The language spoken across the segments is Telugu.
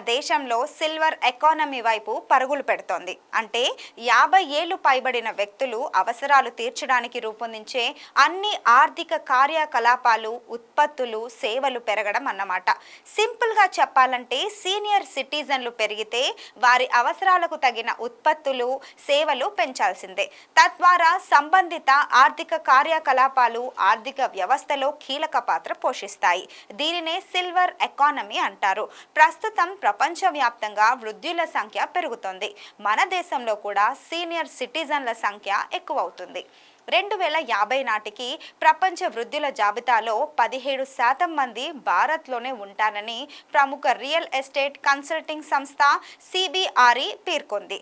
దేశంలో సిల్వర్ ఎకానమీ వైపు పరుగులు పెడుతోంది. అంటే యాభై ఏళ్ళు పైబడిన వ్యక్తులు అవసరాలు తీర్చడానికి రూపొందించే అన్ని ఆర్థిక కార్యకలాపాలు ఉత్పత్తులు సేవలు పెరగడం అన్నమాట. సింపుల్గా చెప్పాలంటే సీనియర్ సిటిజన్లు పెరిగితే వారి అవసరాలకు తగిన ఉత్పత్తులు సేవలు పెంచాల్సిందే. తద్వారా సంబంధిత ఆర్థిక కార్యకలాపాలు ఆర్థిక వ్యవస్థలో కీలక పాత్ర పోషిస్తాయి. దీనినే సిల్వర్ ఎకానమీ అంటారు. ప్రస్తుతం ప్రపంచవ్యాప్తంగా వృద్ధుల సంఖ్య పెరుగుతోంది. మన దేశంలో కూడా సీనియర్ సిటిజన్ల సంఖ్య ఎక్కువ అవుతుంది రెండు వేల యాభై నాటికి ప్రపంచ వృద్ధుల జాబితాలో పదిహేడు శాతం మంది భారత్లోనే ఉంటారని ప్రముఖ రియల్ ఎస్టేట్ కన్సల్టింగ్ సంస్థ సిబిఆర్ఈ పేర్కొంది.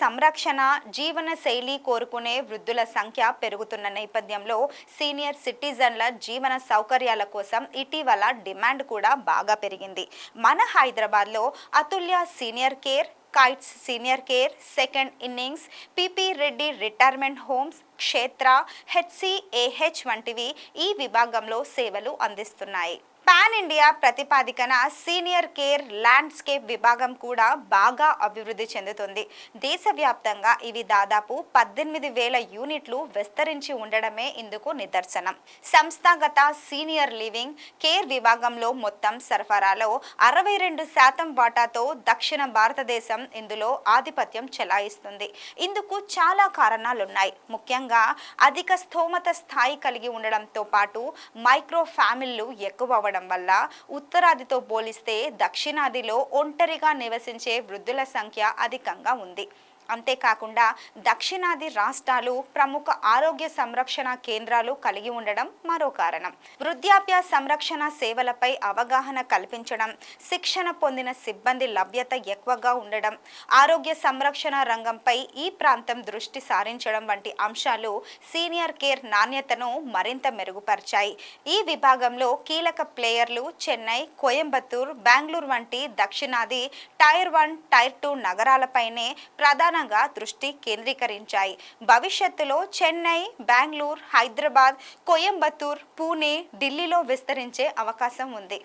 సంరక్షణ జీవన శైలి కోరుకునే వృద్ధుల సంఖ్య పెరుగుతున్న నేపథ్యంలో సీనియర్ సిటిజన్ల జీవన సౌకర్యాల కోసం ఇటీవల డిమాండ్ కూడా బాగా పెరిగింది. మన హైదరాబాద్లో Atulya senior care Kites senior care second innings PP Reddy retirement homes Kshetra HCAH వంటివి ఈ విభాగంలో సేవలు అందిస్తున్నాయి. పాన్ ఇండియా ప్రతిపాదికన సీనియర్ కేర్ ల్యాండ్స్కేప్ విభాగం కూడా బాగా అభివృద్ధి చెందుతుంది. దేశవ్యాప్తంగా ఇవి దాదాపు పద్దెనిమిది వేల యూనిట్లు విస్తరించి ఉండడమే ఇందుకు నిదర్శనం. సంస్థాగత సీనియర్ లివింగ్ కేర్ విభాగంలో మొత్తం సరఫరాలో అరవై రెండు శాతం వాటాతో దక్షిణ భారతదేశం ఇందులో ఆధిపత్యం చెలాయిస్తుంది. ఇందుకు చాలా కారణాలున్నాయి. ముఖ్యంగా అధిక స్థోమత స్థాయి కలిగి ఉండడంతో పాటు మైక్రో ఫ్యామిలీలు ఎక్కువ అవ్వడం వల్ల ఉత్తరాదితో పోలిస్తే దక్షిణాదిలో ఒంటరిగా నివసించే వృద్ధుల సంఖ్య అధికంగా ఉంది. అంతేకాకుండా దక్షిణాది రాష్ట్రాలు ప్రముఖ ఆరోగ్య సంరక్షణ కేంద్రాలు కలిగి ఉండడం మరో కారణం. వృద్ధాప్య సంరక్షణ సేవలపై అవగాహన కల్పించడం శిక్షణ పొందిన సిబ్బంది లభ్యత ఎక్కువగా ఉండడం ఆరోగ్య సంరక్షణ రంగంపై ఈ ప్రాంతం దృష్టి సారించడం వంటి అంశాలు సీనియర్ కేర్ నాణ్యతను మరింత మెరుగుపరిచాయి. ఈ విభాగంలో కీలక ప్లేయర్లు చెన్నై కోయంబత్తూర్ బెంగళూరు వంటి దక్షిణాది టైర్ వన్ టైర్ టూ నగరాలపైనే ప్రధాన ప్రధానంగా దృష్టి కేంద్రీకరించాయి. భవిష్యత్తులో చెన్నై బెంగళూరు హైదరాబాద్ కోయంబత్తూర్ పూణే ఢిల్లీలో విస్తరించే అవకాశం ఉంది.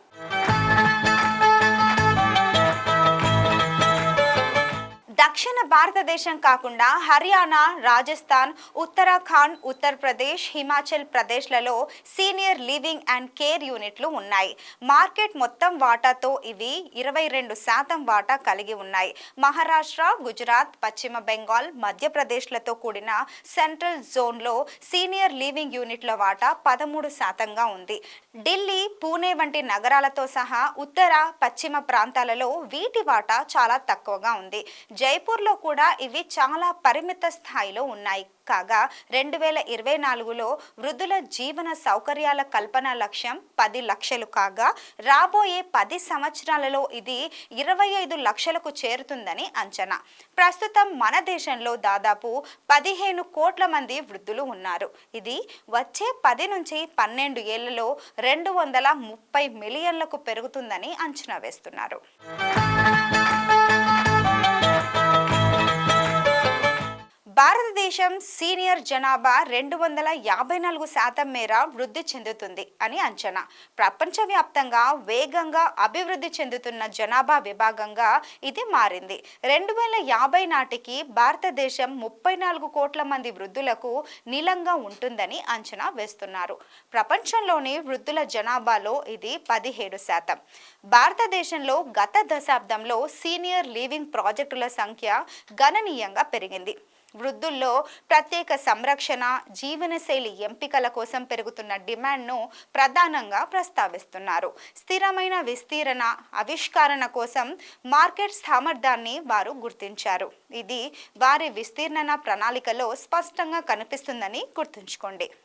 దక్షిణ భారతదేశం కాకుండా హర్యానా రాజస్థాన్ ఉత్తరాఖండ్ ఉత్తరప్రదేశ్ హిమాచల్ ప్రదేశ్లలో సీనియర్ లివింగ్ అండ్ కేర్ యూనిట్లు ఉన్నాయి. మార్కెట్ మొత్తం వాటాతో ఇవి ఇరవై రెండు శాతం వాటా కలిగి ఉన్నాయి. మహారాష్ట్ర గుజరాత్ పశ్చిమ బెంగాల్ మధ్యప్రదేశ్లతో కూడిన సెంట్రల్ జోన్లో సీనియర్ లివింగ్ యూనిట్ల వాటా పదమూడు శాతంగా ఉంది. ఢిల్లీ పూణే వంటి నగరాలతో సహా ఉత్తర పశ్చిమ ప్రాంతాలలో వీటి వాటా చాలా తక్కువగా ఉంది. జైపూర్లో కూడా ఇవి చాలా పరిమిత స్థాయిలో ఉన్నాయి. కాగా రెండు వేల ఇరవై నాలుగులో వృద్ధుల జీవన సౌకర్యాల కల్పన లక్ష్యం పది లక్షలు కాగా రాబోయే పది సంవత్సరాలలో ఇది ఇరవై ఐదు లక్షలకు చేరుతుందని అంచనా. ప్రస్తుతం మన దేశంలో దాదాపు పదిహేను కోట్ల మంది వృద్ధులు ఉన్నారు. ఇది వచ్చే పది నుంచి పన్నెండు ఏళ్ళలో రెండు వందల ముప్పై మిలియన్లకు పెరుగుతుందని అంచనా వేస్తున్నారు. భారతదేశం సీనియర్ జనాభా రెండు వందల యాభై నాలుగు శాతం మేర వృద్ధి చెందుతుంది అని అంచనా. ప్రపంచవ్యాప్తంగా వేగంగా అభివృద్ధి చెందుతున్న జనాభా విభాగంగా ఇది మారింది. రెండు వేల యాభై నాటికి భారతదేశం ముప్పై నాలుగు కోట్ల మంది వృద్ధులకు నీలంగా ఉంటుందని అంచనా వేస్తున్నారు. ప్రపంచంలోని వృద్ధుల జనాభాలో ఇది పదిహేడు శాతం. భారతదేశంలో గత దశాబ్దంలో సీనియర్ లీవింగ్ ప్రాజెక్టుల సంఖ్య గణనీయంగా పెరిగింది. వృద్ధుల్లో ప్రత్యేక సంరక్షణ జీవనశైలి ఎంపికల కోసం పెరుగుతున్న డిమాండ్ను ప్రధానంగా ప్రస్తావిస్తున్నారు. స్థిరమైన విస్తీరణ ఆవిష్కరణ కోసం మార్కెట్ సామర్థ్యాన్ని వారు గుర్తించారు. ఇది వారి విస్తీర్ణన ప్రణాళికలో స్పష్టంగా కనిపిస్తుందని గుర్తుంచుకోండి.